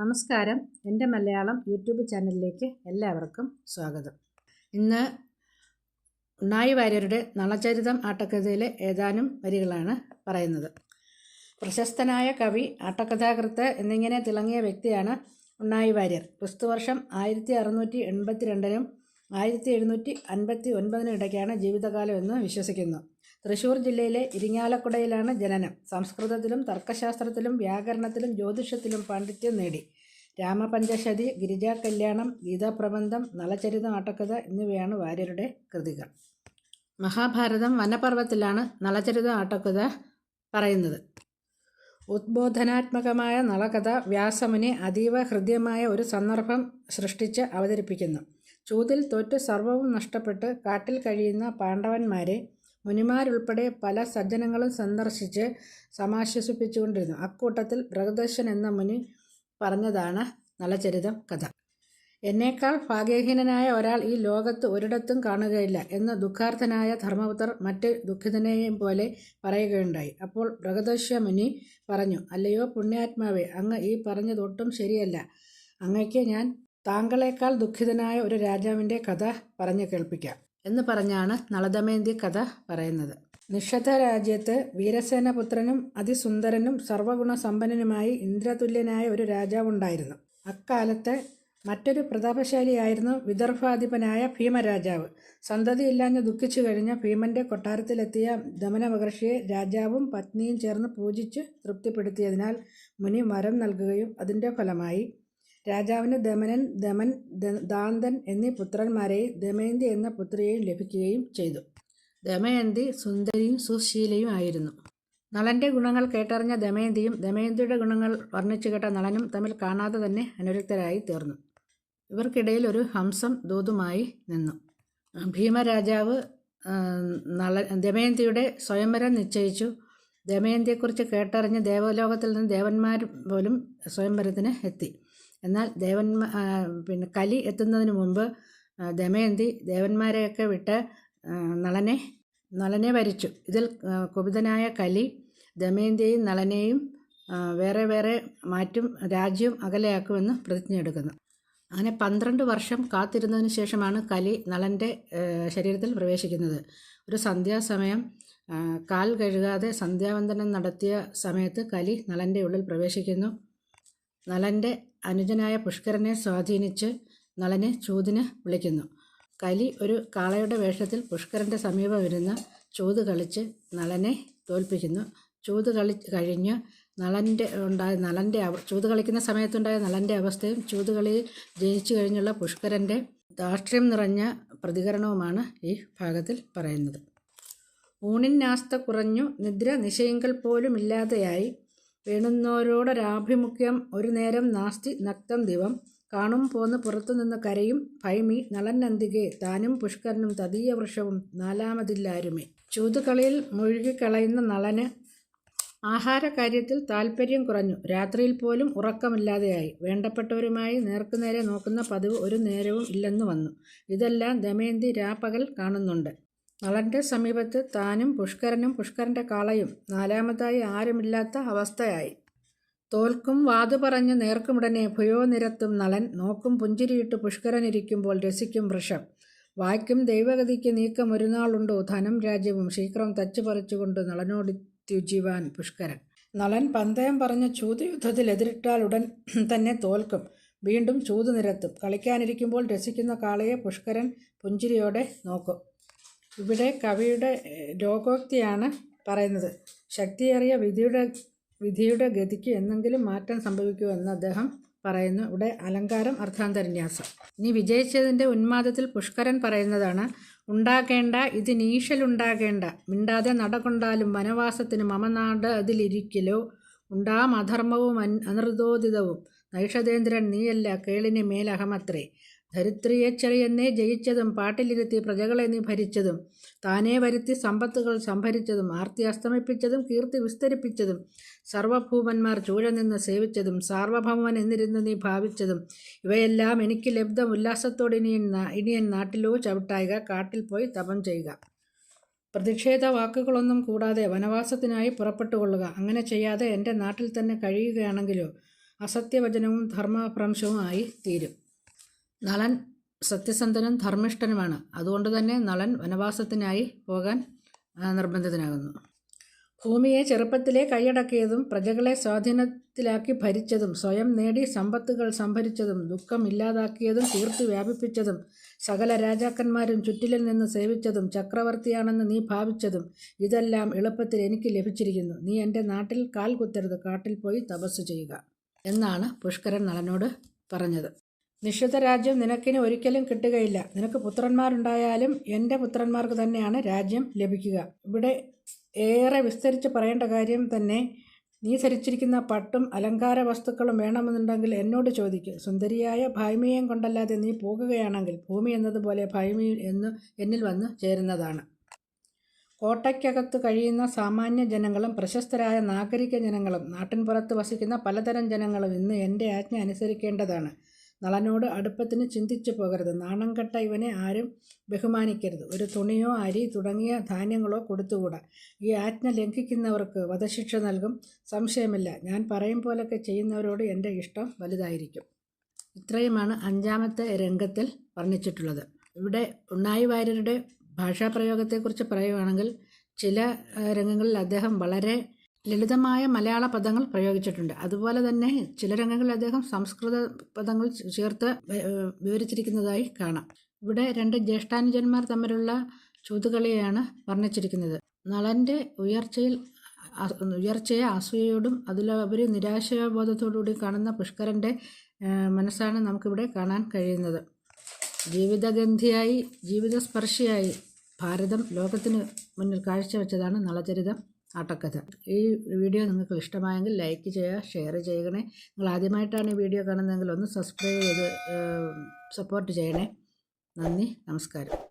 നമസ്കാരം. എന്റെ മലയാളം യൂട്യൂബ് ചാനലിലേക്ക് എല്ലാവർക്കും സ്വാഗതം. ഇന്ന് ഉണ്ണായി വാര്യരുടെ നളചരിതം ആട്ടക്കഥയിലെ ഏതാനും വരികളാണ് പറയുന്നത്. പ്രശസ്തനായ കവി ആട്ടക്കഥാകൃത്ത് എന്നിങ്ങനെ തിളങ്ങിയ വ്യക്തിയാണ് ഉണ്ണായി വാര്യർ. ക്രിസ്തുവർഷം ആയിരത്തി അറുന്നൂറ്റി എൺപത്തി രണ്ടിനും ആയിരത്തി എഴുന്നൂറ്റി അൻപത്തി ഒൻപതിനും ഇടയ്ക്കാണ് ജീവിതകാലം എന്ന് വിശ്വസിക്കുന്നു. തൃശ്ശൂർ ജില്ലയിലെ ഇരിങ്ങാലക്കുടയിലാണ് ജനനം. സംസ്കൃതത്തിലും തർക്കശാസ്ത്രത്തിലും വ്യാകരണത്തിലും ജ്യോതിഷത്തിലും പാണ്ഡിത്യം നേടി. രാമപഞ്ചശതി ഗിരിജാ കല്യാണം ഗീതാപ്രബന്ധം നളചരിതം ആട്ടക്കഥ എന്നിവയാണ് വാര്യരുടെ കൃതികൾ. മഹാഭാരതം വനപർവത്തിലാണ് നളചരിത ആട്ടക്കഥ പറയുന്നത്. ഉദ്ബോധനാത്മകമായ നളകഥ വ്യാസമുനി അതീവ ഹൃദ്യമായ ഒരു സന്ദർഭം സൃഷ്ടിച്ച് അവതരിപ്പിക്കുന്നു. ചൂതിൽ തോറ്റ് സർവവും നഷ്ടപ്പെട്ട് കാട്ടിൽ കഴിയുന്ന പാണ്ഡവന്മാരെ മുനിമാരുൾപ്പെടെ പല സജ്ജനങ്ങളും സന്ദർശിച്ച് സമാശ്വസിപ്പിച്ചുകൊണ്ടിരുന്നു. അക്കൂട്ടത്തിൽ ബൃഹദർശൻ എന്ന മുനി പറഞ്ഞതാണ് നളചരിതം കഥ. എന്നേക്കാൾ ഭാഗ്യഹീനനായ ഒരാൾ ഈ ലോകത്ത് ഒരിടത്തും കാണുകയില്ല എന്ന് ദുഃഖാർത്ഥനായ ധർമ്മപുത്രർ മറ്റ് ദുഃഖിതനെയും പോലെ പറയുകയുണ്ടായി. അപ്പോൾ ബൃഹദർശ്യ മുനി പറഞ്ഞു അല്ലയോ പുണ്യാത്മാവേ അങ്ങ് ഈ പറഞ്ഞതൊട്ടും ശരിയല്ല. അങ്ങയ്ക്ക് ഞാൻ താങ്കളെക്കാൾ ദുഃഖിതനായ ഒരു രാജാവിന്റെ കഥ പറഞ്ഞു കേൾപ്പിക്കാം. എന്ന് പറഞ്ഞാണ് നളദമയന്തി കഥ പറയുന്നത്. നിഷധ രാജ്യത്ത് വീരസേനപുത്രനും അതിസുന്ദരനും സർവഗുണസമ്പന്നനുമായി ഇന്ദ്രതുല്യനായ ഒരു രാജാവുണ്ടായിരുന്നു. അക്കാലത്തെ മറ്റൊരു പ്രതാപശാലിയായിരുന്നു വിദർഭാധിപനായ ഭീമരാജാവ്. സന്തതിയില്ലാഞ്ഞ് ദുഃഖിച്ചു കഴിഞ്ഞ ഭീമന്റെ കൊട്ടാരത്തിലെത്തിയ ദമന മഹർഷിയെ രാജാവും പത്നിയും ചേർന്ന് പൂജിച്ച് തൃപ്തിപ്പെടുത്തിയതിനാൽ മുനി മരം നൽകുകയും അതിന്റെ ഫലമായി രാജാവിന് ദമനൻ ദമൻ ദാന്തൻ എന്നീ പുത്രന്മാരെയും ദമയന്തി എന്ന പുത്രിയെയും ലഭിക്കുകയും ചെയ്തു. ദമയന്തി സുന്ദരിയും സുശീലയും ആയിരുന്നു. നളന്റെ ഗുണങ്ങൾ കേട്ടറിഞ്ഞ ദമയന്തിയും ദമയന്തിയുടെ ഗുണങ്ങൾ വർണിച്ചു കേട്ട നളനും തമ്മിൽ കാണാതെ തന്നെ അനുരക്തരായി തീർന്നു. ഇവർക്കിടയിൽ ഒരു ഹംസം ദൂതുമായി നിന്നു. ഭീമരാജാവ് നള ദമയന്തിയുടെ സ്വയംവരം നിശ്ചയിച്ചു. ദമയന്തിയെക്കുറിച്ച് കേട്ടറിഞ്ഞ് ദേവലോകത്തിൽ നിന്ന് ദേവന്മാർ പോലും സ്വയംവരത്തിന് എത്തി. എന്നാൽ ദേവന്മാ പിന്നെ കലി എത്തുന്നതിന് മുമ്പ് ദമയന്തി ദേവന്മാരെയൊക്കെ വിട്ട് നളനെ നളനെ വരിച്ചു. ഇതിൽ കുപിതനായ കലി ദമയന്തിയെയും നളനെയും വേറെ വേറെ മാറ്റും രാജ്യവും അകലെയാക്കുമെന്ന് പ്രതിജ്ഞയെടുക്കുന്നു അങ്ങനെ പന്ത്രണ്ട് വർഷം കാത്തിരുന്നതിന് ശേഷമാണ് കലി നളന്റെ ശരീരത്തിൽ പ്രവേശിക്കുന്നത്. ഒരു സന്ധ്യാസമയം കാൽ കഴുകാതെ സന്ധ്യാവന്ദനം നടത്തിയ സമയത്ത് കലി നളന്റെ ഉള്ളിൽ പ്രവേശിക്കുന്നു. നളന്റെ അനുജനായ പുഷ്കരനെ സ്വാധീനിച്ച് നളനെ ചൂതിന് വിളിക്കുന്നു. കലി ഒരു കാളയുടെ വേഷത്തിൽ പുഷ്കരന്റെ സമീപം ഇരുന്ന് ചൂത് കളിച്ച് നളനെ തോൽപ്പിക്കുന്നു. ചൂത് കളി കഴിഞ്ഞ് നളന്റെ ഉണ്ടായ നളന്റെ ചൂത് കളിക്കുന്ന സമയത്തുണ്ടായ നളന്റെ അവസ്ഥയും ചൂത് കളിയിൽ ജയിച്ചു കഴിഞ്ഞുള്ള പുഷ്കരന്റെ ദാർഷ്ട്യം നിറഞ്ഞ പ്രതികരണവുമാണ് ഈ ഭാഗത്തിൽ പറയുന്നത്. ഊണിനാസ്ത കുറഞ്ഞു നിദ്ര നിശയങ്ങൾ പോലും ഇല്ലാതെയായി വേണുന്നോരോടൊരാഭിമുഖ്യം ഒരു നേരം നാസ്തി നക്തം ദിവം. കാണും പോന്ന് പുറത്തുനിന്ന് കരയും ഭൈമി നളന്നന്തികെ താനും പുഷ്കരനും തദീയ വൃഷവും നാലാമതില്ലാരുമേ. ചൂതുകളിയിൽ മുഴുകിക്കളയുന്ന നളന് ആഹാരകാര്യത്തിൽ താൽപ്പര്യം കുറഞ്ഞു. രാത്രിയിൽ പോലും ഉറക്കമില്ലാതെയായി. വേണ്ടപ്പെട്ടവരുമായി നേർക്കുനേരെ നോക്കുന്ന പതിവ് ഒരു നേരവും ഇല്ലെന്ന് വന്നു. ഇതെല്ലാം ദമയന്തി രാപ്പകൽ കാണുന്നുണ്ട്. നളന്റെ സമീപത്ത് താനും പുഷ്കരനും പുഷ്കരന്റെ കാളയും നാലാമതായി ആരുമില്ലാത്ത അവസ്ഥയായി. തോൽക്കും വാതു പറഞ്ഞ് നേർക്കുമുടനെ ഭുയോ നിരത്തും നളൻ നോക്കും പുഞ്ചിരിയിട്ട് പുഷ്കരനിരിക്കുമ്പോൾ രസിക്കും വൃഷം. വായ്ക്കും ദൈവഗതിക്ക് നീക്കം ഒരു നാളുണ്ടോ ധനം രാജ്യവും ശീക്രം തച്ചുപറിച്ചുകൊണ്ട് നളനോട് ത്യുജീവാൻ പുഷ്കരൻ. നളൻ പന്തയം പറഞ്ഞ ചൂതുയുദ്ധത്തിൽ എതിരിട്ടാൽ ഉടൻ തന്നെ തോൽക്കും. വീണ്ടും ചൂതു നിരത്തും. കളിക്കാനിരിക്കുമ്പോൾ രസിക്കുന്ന കാളയെ പുഷ്കരൻ പുഞ്ചിരിയോടെ നോക്കും. ഇവിടെ കവിയുടെ രോഗോക്തിയാണ് പറയുന്നത്. ശക്തിയേറിയ വിധിയുടെ വിധിയുടെ ഗതിക്ക് എന്തെങ്കിലും മാറ്റം സംഭവിക്കുമെന്ന് അദ്ദേഹം പറയുന്നു. ഇവിടെ അലങ്കാരം അർത്ഥാന്തരന്യാസം. ഇനി വിജയിച്ചതിന്റെ ഉന്മാദത്തിൽ പുഷ്കരൻ പറയുന്നതാണ് ഉണ്ടാകേണ്ട ഇത് നീശലുണ്ടാകേണ്ട മിണ്ടാതെ നടകൊണ്ടാലും വനവാസത്തിന് മമനാട് അതിലിരിക്കലോ ഉണ്ടാം അധർമ്മവും അനൃതോദിതവും. നൈഷതേന്ദ്രൻ നീയല്ല കേളിന് മേലഹമത്രേ. ധരിത്രിയെച്ചറിയെന്നേ ജയിച്ചതും പാട്ടിലിരുത്തി പ്രജകളെ നീ ഭരിച്ചതും താനേ വരുത്തി സമ്പത്തുകൾ സംഭരിച്ചതും ആർത്തി അസ്തമിപ്പിച്ചതും കീർത്തി വിസ്തരിപ്പിച്ചതും സർവഭൂമന്മാർ ചൂഴ നിന്ന് സേവിച്ചതും സാർവഭൗമൻ എന്നിരുന്ന് നീ ഭാവിച്ചതും ഇവയെല്ലാം എനിക്ക് ലബ്ധം ഉല്ലാസത്തോടെ ഇനിയൻ ഇനിയൻ നാട്ടിലോ ചവിട്ടായുക കാട്ടിൽ പോയി തപം ചെയ്യുക. പ്രതിഷേധ വാക്കുകളൊന്നും കൂടാതെ വനവാസത്തിനായി പുറപ്പെട്ടുകൊള്ളുക. അങ്ങനെ ചെയ്യാതെ എന്റെ നാട്ടിൽ തന്നെ കഴിയുകയാണെങ്കിലോ അസത്യവചനവും ധർമ്മഭ്രംശവും ആയി തീരും. നളൻ സത്യസന്ധനും ധർമ്മിഷ്ഠനുമാണ്. അതുകൊണ്ട് തന്നെ നളൻ വനവാസത്തിനായി പോകാൻ നിർബന്ധിതനാകുന്നു. ഭൂമിയെ ചെറുപ്പത്തിലെ കൈയടക്കിയതും പ്രജകളെ സ്വാധീനത്തിലാക്കി ഭരിച്ചതും സ്വയം നേടി സമ്പത്തുകൾ സംഭരിച്ചതും ദുഃഖം ഇല്ലാതാക്കിയതും തീർത്തു വ്യാപിപ്പിച്ചതും സകല രാജാക്കന്മാരും ചുറ്റിലിൽ നിന്ന് സേവിച്ചതും ചക്രവർത്തിയാണെന്ന് നീ ഭാവിച്ചതും ഇതെല്ലാം എളുപ്പത്തിൽ എനിക്ക് ലഭിച്ചിരിക്കുന്നു. നീ എന്റെ നാട്ടിൽ കാൽ കുത്തരുത് കാട്ടിൽ പോയി തപസ് ചെയ്യുക എന്നാണ് പുഷ്കരൻ നളനോട് പറഞ്ഞത്. നിഷിത രാജ്യം നിനക്കിന് ഒരിക്കലും കിട്ടുകയില്ല. നിനക്ക് പുത്രന്മാരുണ്ടായാലും എന്റെ പുത്രന്മാർക്ക് തന്നെയാണ് രാജ്യം ലഭിക്കുക. ഇവിടെ ഏറെ വിസ്തരിച്ച് പറയേണ്ട കാര്യം തന്നെ നീ ധരിച്ചിരിക്കുന്ന പട്ടും അലങ്കാര വസ്തുക്കളും വേണമെന്നുണ്ടെങ്കിൽ എന്നോട് ചോദിക്കും. സുന്ദരിയായ ഭായ്മയം കൊണ്ടല്ലാതെ നീ പോകുകയാണെങ്കിൽ ഭൂമി എന്നതുപോലെ ഭായ്മി എന്ന് എന്നിൽ വന്ന് ചേരുന്നതാണ്. കോട്ടയ്ക്കകത്ത് കഴിയുന്ന സാമാന്യ ജനങ്ങളും പ്രശസ്തരായ നാഗരിക ജനങ്ങളും നാട്ടിൻപുറത്ത് വസിക്കുന്ന പലതരം ജനങ്ങളും ഇന്ന് എന്റെ ആജ്ഞ അനുസരിക്കേണ്ടതാണ്. നളനോട് അടുപ്പത്തിന് ചിന്തിച്ചു പോകരുത്. നാണം കെട്ട ഇവനെ ആരും ബഹുമാനിക്കരുത്. ഒരു തുണിയോ അരി തുടങ്ങിയ ധാന്യങ്ങളോ കൊടുത്തുകൂടാ. ഈ ആജ്ഞ ലംഘിക്കുന്നവർക്ക് വധശിക്ഷ നൽകും സംശയമില്ല. ഞാൻ പറയും പോലൊക്കെ ചെയ്യുന്നവരോട് എന്റെ ഇഷ്ടം വലുതായിരിക്കും. ഇത്രയുമാണ് അഞ്ചാമത്തെ രംഗത്തിൽ വർണിച്ചിട്ടുള്ളത്. ഇവിടെ ഉണ്ണായി വാര്യരുടെ ഭാഷാപ്രയോഗത്തെക്കുറിച്ച് പറയുകയാണെങ്കിൽ ചില രംഗങ്ങളിൽ അദ്ദേഹം വളരെ ലളിതമായ മലയാള പദങ്ങൾ പ്രയോഗിച്ചിട്ടുണ്ട്. അതുപോലെ തന്നെ ചില രംഗങ്ങളിൽ അദ്ദേഹം സംസ്കൃത പദങ്ങൾ ചേർത്ത് വിവരിച്ചിരിക്കുന്നതായി കാണാം. ഇവിടെ രണ്ട് ജ്യേഷ്ഠാനുജന്മാർ തമ്മിലുള്ള ചൂതുകളിയാണ് വർണിച്ചിരിക്കുന്നത്. നളന്റെ ഉയർച്ചയിൽ ഉയർച്ചയെ അസൂയയോടും അതിലുപരി നിരാശാബോധത്തോടുകൂടി കാണുന്ന പുഷ്കരന്റെ മനസ്സാണ് നമുക്കിവിടെ കാണാൻ കഴിയുന്നത്. ജീവിതഗന്ധിയായി ജീവിതസ്പർശിയായി ഭാരതം ലോകത്തിന് മുന്നിൽ കാഴ്ചവെച്ചതാണ് നളചരിതം. ആട്ടക്കഥ. ഈ വീഡിയോ നിങ്ങൾക്ക് ഇഷ്ടമായെങ്കിൽ ലൈക്ക് ചെയ്യുക ഷെയർ ചെയ്യണേ. നിങ്ങൾ ആദ്യമായിട്ടാണ് ഈ വീഡിയോ കാണുന്നതെങ്കിൽ ഒന്ന് സബ്സ്ക്രൈബ് ചെയ്ത് സപ്പോർട്ട് ചെയ്യണേ. നന്ദി നമസ്കാരം.